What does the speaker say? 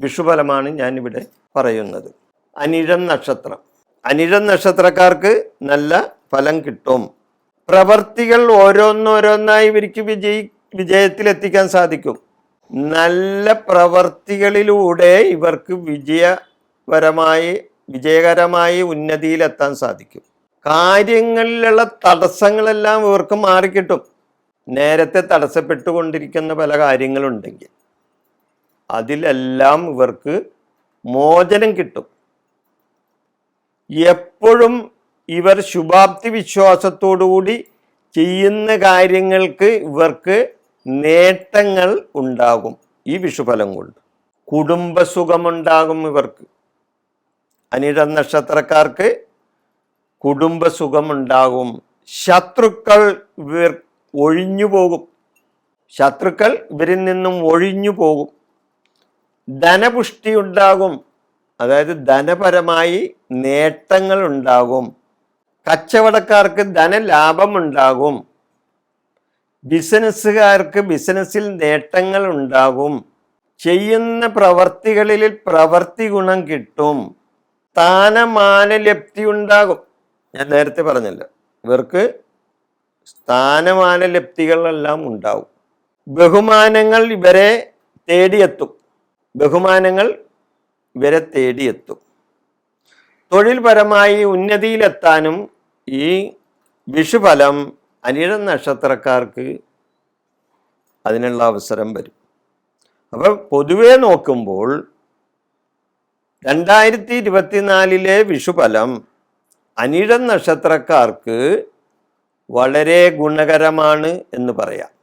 വിഷുഫലമാണ് ഞാനിവിടെ പറയുന്നത്. അനിഴം നക്ഷത്രം. അനിഴം നക്ഷത്രക്കാർക്ക് നല്ല ഫലം കിട്ടും. പ്രവർത്തികൾ ഓരോന്നോരോന്നായി ഇവർക്ക് വിജയി വിജയത്തിലെത്തിക്കാൻ സാധിക്കും. നല്ല പ്രവർത്തികളിലൂടെ ഇവർക്ക് വിജയപരമായി വിജയകരമായി ഉന്നതിയിലെത്താൻ സാധിക്കും. കാര്യങ്ങളിലുള്ള തടസ്സങ്ങളെല്ലാം ഇവർക്ക് മാറിക്കിട്ടും. നേരത്തെ തടസ്സപ്പെട്ടുകൊണ്ടിരിക്കുന്ന പല കാര്യങ്ങളുണ്ടെങ്കിൽ. അതിലെല്ലാം ഇവർക്ക് മോചനം കിട്ടും. എപ്പോഴും ഇവർ ശുഭാപ്തി വിശ്വാസത്തോടുകൂടി ചെയ്യുന്ന കാര്യങ്ങൾക്ക് ഇവർക്ക് നേട്ടങ്ങൾ ഉണ്ടാകും ഈ വിഷുഫലം കൊണ്ട്. കുടുംബസുഖമുണ്ടാകും ഇവർക്ക്. അനിഴ നക്ഷത്രക്കാർക്ക് കുടുംബസുഖമുണ്ടാകും. ശത്രുക്കൾ ഇവർ ഒഴിഞ്ഞു പോകും. ശത്രുക്കൾ ഇവരിൽ നിന്നും ഒഴിഞ്ഞു പോകും. ധനപുഷ്ടി ഉണ്ടാകും അതായത് ധനപരമായി നേട്ടങ്ങൾ ഉണ്ടാകും കച്ചവടക്കാർക്ക് ധനലാഭം ഉണ്ടാകും ബിസിനസ്സുകാർക്ക് ബിസിനസ്സിൽ നേട്ടങ്ങൾ ഉണ്ടാകും ചെയ്യുന്ന പ്രവർത്തികളിൽ പ്രവർത്തി ഗുണം കിട്ടും. സ്ഥാനമാനലപ്തി ഉണ്ടാകും ഞാൻ നേരത്തെ പറഞ്ഞല്ലോ ഇവർക്ക് സ്ഥാനമാനലപ്തികളെല്ലാം ഉണ്ടാവും. ബഹുമാനങ്ങൾ ഇവരെ തേടിയെത്തും. ബഹുമാനങ്ങൾ ഇവരെ തേടിയെത്തും. തൊഴിൽപരമായി ഉന്നതിയിലെത്താനും ഈ വിഷുഫലം അനിഴ നക്ഷത്രക്കാർക്ക് അതിനുള്ള അവസരം വരും. അപ്പം പൊതുവെ നോക്കുമ്പോൾ രണ്ടായിരത്തി ഇരുപത്തിനാലിലെ വിഷുഫലം അനിഴ നക്ഷത്രക്കാർക്ക് വളരെ ഗുണകരമാണ് എന്ന് പറയാം.